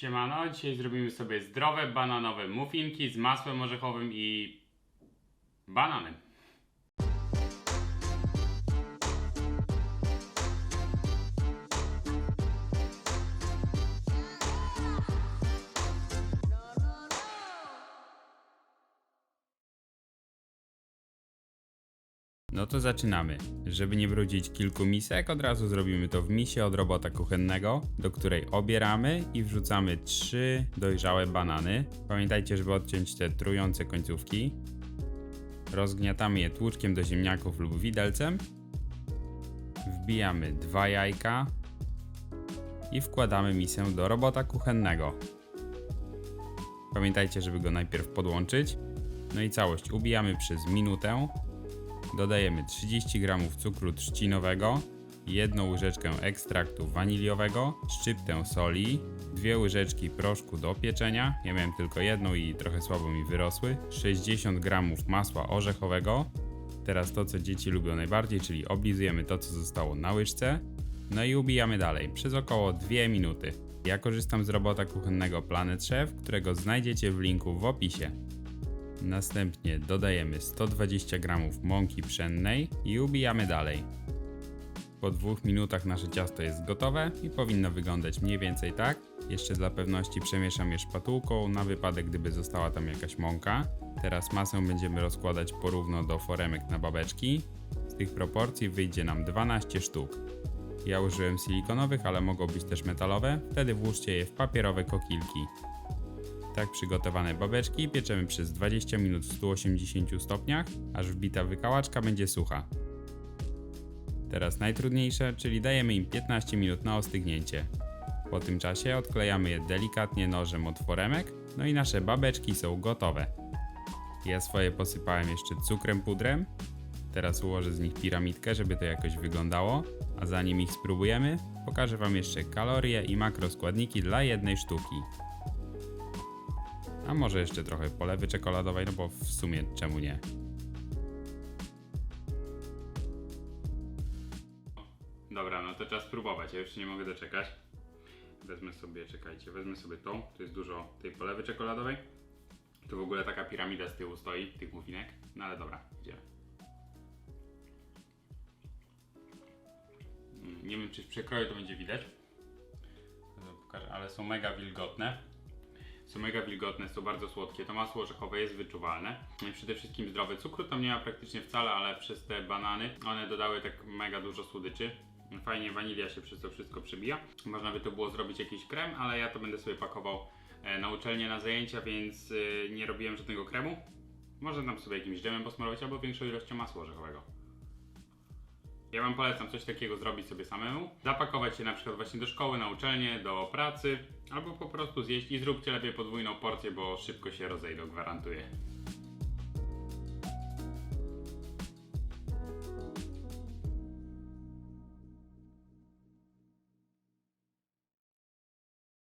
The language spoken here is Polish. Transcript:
Siemano, dzisiaj zrobimy sobie zdrowe bananowe muffinki z masłem orzechowym i bananem. No to zaczynamy. Żeby nie brudzić kilku misek, od razu zrobimy to w misie od robota kuchennego, do której obieramy i wrzucamy trzy dojrzałe banany. Pamiętajcie, żeby odciąć te trujące końcówki. Rozgniatamy je tłuczkiem do ziemniaków lub widelcem. Wbijamy dwa jajka i wkładamy misę do robota kuchennego. Pamiętajcie, żeby go najpierw podłączyć. No i całość ubijamy przez minutę. Dodajemy 30 g cukru trzcinowego, jedną łyżeczkę ekstraktu waniliowego, szczyptę soli, dwie łyżeczki proszku do pieczenia, ja miałem tylko jedną i trochę słabo mi wyrosły, 60 g masła orzechowego, teraz to co dzieci lubią najbardziej, czyli oblizujemy to co zostało na łyżce, no i ubijamy dalej przez około 2 minuty. Ja korzystam z robota kuchennego Planet Chef, którego znajdziecie w linku w opisie. Następnie dodajemy 120 g mąki pszennej i ubijamy dalej. Po dwóch minutach nasze ciasto jest gotowe i powinno wyglądać mniej więcej tak. Jeszcze dla pewności przemieszam je szpatułką na wypadek gdyby została tam jakaś mąka. Teraz masę będziemy rozkładać porówno do foremek na babeczki. Z tych proporcji wyjdzie nam 12 sztuk. Ja użyłem silikonowych, ale mogą być też metalowe. Wtedy włóżcie je w papierowe kokilki. Tak przygotowane babeczki pieczemy przez 20 minut w 180 stopniach, aż wbita wykałaczka będzie sucha. Teraz najtrudniejsze, czyli dajemy im 15 minut na ostygnięcie. Po tym czasie odklejamy je delikatnie nożem od foremek, no i nasze babeczki są gotowe. Ja swoje posypałem jeszcze cukrem pudrem. Teraz ułożę z nich piramidkę, żeby to jakoś wyglądało, a zanim ich spróbujemy, pokażę Wam jeszcze kalorie i makroskładniki dla jednej sztuki. A może jeszcze trochę polewy czekoladowej, no bo w sumie czemu nie? Dobra, no to czas spróbować. Ja już się nie mogę doczekać. Wezmę sobie, czekajcie, wezmę sobie tą. Tu jest dużo tej polewy czekoladowej. Tu w ogóle taka piramida z tyłu stoi, tych muffinek. No ale dobra, idziemy. Mm, Nie wiem, czy w przekroju to będzie widać. Pokażę, Ale są mega wilgotne są mega wilgotne, są bardzo słodkie. To masło orzechowe jest wyczuwalne. No przede wszystkim zdrowe. Cukru tam nie ma praktycznie wcale, ale przez te banany one dodały tak mega dużo słodyczy. Fajnie wanilia się przez to wszystko przebija. Można by to było zrobić jakiś krem, ale ja to będę sobie pakował e, na uczelnię na zajęcia, więc e, nie robiłem żadnego kremu. Można tam sobie jakimś dżemem posmarować albo większą ilością masła orzechowego. Ja Wam polecam coś takiego zrobić sobie samemu. Zapakować się na przykład właśnie do szkoły, na uczelnię, do pracy, albo po prostu zjeść i zróbcie lepiej podwójną porcję, bo szybko się rozejdą, gwarantuję.